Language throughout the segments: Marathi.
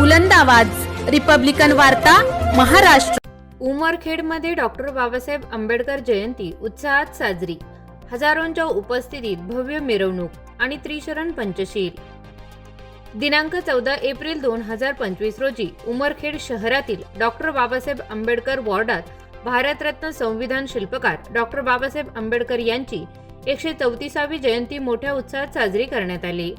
बुलंद आवाज. रिपब्लिकन वार्ता महाराष्ट्र. उमरखेडमध्ये डॉक्टर बाबासाहेब आंबेडकर जयंती उत्साहात साजरी. हजारोंच्या उपस्थितीत भव्य मिरवणूक आणि त्रिशरण पंचशील. दिनांक चौदा एप्रिल दोन हजार पंचवीस रोजी उमरखेड शहरातील डॉक्टर बाबासाहेब आंबेडकर वॉर्डात भारतरत्न संविधान शिल्पकार डॉक्टर बाबासाहेब आंबेडकर यांची एकशे चौतीसावी जयंती मोठ्या उत्साहात साजरी करण्यात आली.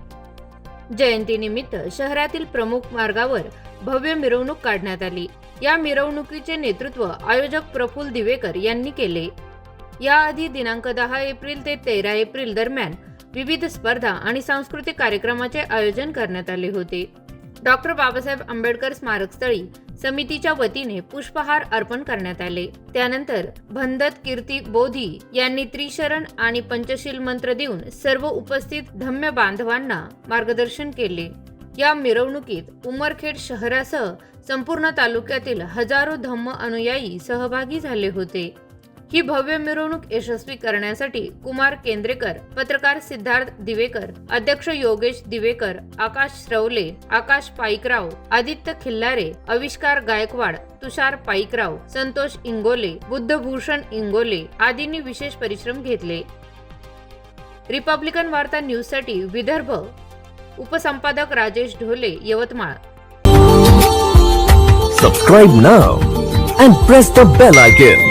जयंतीनिमित्त शहरातील प्रमुख मार्गावर भव्य मिरवणूक काढण्यात आली. या मिरवणुकीचे नेतृत्व आयोजक प्रफुल दिवेकर यांनी केले. याआधी दिनांक दहा एप्रिल ते तेरा एप्रिल दरम्यान विविध स्पर्धा आणि सांस्कृतिक कार्यक्रमाचे आयोजन करण्यात आले होते. डॉक्टर बाबासाहेब आंबेडकर स्मारकस्थळी समितीच्या वतीने पुष्पहार अर्पण करण्यात आले. त्यानंतर भंदत कीर्ती बोधी यांनी त्रिशरण आणि पंचशील मंत्र देऊन सर्व उपस्थित धम्य बांधवांना मार्गदर्शन केले. या मिरवणुकीत उमरखेड शहरासह संपूर्ण तालुक्यातील हजारो धम्म अनुयायी सहभागी झाले होते. ही भव्य मिरवणूक यशस्वी करण्यासाठी कुमार केंद्रेकर पत्रकार सिद्धार्थ दिवेकर अध्यक्ष योगेश दिवेकर आकाश श्रवले आकाश पाईकराव आदित्य खिल्लारे आविष्कार गायकवाड तुषार पाईकराव संतोष इंगोले बुद्धभूषण इंगोले आदींनी विशेष परिश्रम घेतले. रिपब्लिकन वार्ता न्यूजसाठी Vidarbha. उपसंपादक Rajesh Dhole Yavatmal. Subscribe now and press the bell icon